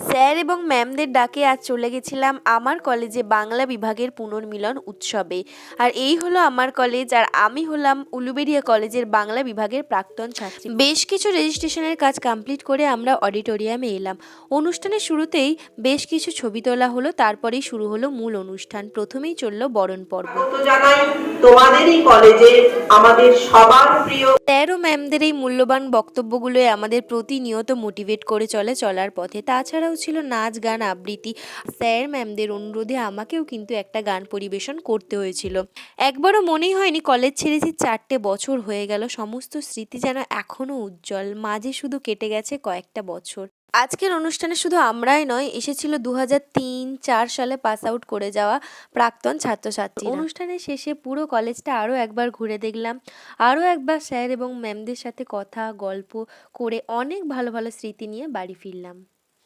Sir এবং ম্যামদের ডাকে আজ চলে গেছিলাম আমার কলেজে বাংলা বিভাগের পুনর্মিলন উৎসবে। আর এই হলো আমার কলেজ আর আমি হলাম উলুবেড়িয়া কলেজের বাংলা বিভাগের প্রাক্তন ছাত্রী। বেশ কিছু রেজিস্ট্রেশনের কাজ কমপ্লিট করে আমরা অডিটোরিয়ামে এলাম। অনুষ্ঠানের শুরুতেই বেশ কিছু ছবি তোলা হলো তারপরেই শুরু হলো মূল অনুষ্ঠান। প্রথমেই চলল বরণ পর্ব। জানাই তোমাদেরই কলেজে আমাদের সবার প্রিয় স্যার ও ম্যামদের এই মূল্যবান বক্তব্যগুলোই আমাদের প্রতিনিয়ত মোটিভেট করে চলে চলার পথে। তাছাড়াও ছিল নাচ, গান, আবৃত্তি। স্যার ম্যামদের অনুরোধে আমাকেও কিন্তু একটা গান পরিবেশন করতে হয়েছিল। একবারও মনেই হয়নি কলেজ ছেড়েছি চারটে বছর হয়ে গেল, সমস্ত স্মৃতি যেন এখনও উজ্জ্বল, মাঝে শুধু কেটে গেছে কয়েকটা বছর। আজকের অনুষ্ঠানে শুধু আমরাই নয়, এসেছিল দু হাজার তিন চার সালে পাস আউট করে যাওয়া প্রাক্তন ছাত্রছাত্রী অনুষ্ঠানের শেষে পুরো কলেজটা আরও একবার ঘুরে দেখলাম। আরও একবার স্যার এবং ম্যামদের সাথে কথা, গল্প করে অনেক ভালো ভালো স্মৃতি নিয়ে বাড়ি ফিরলাম।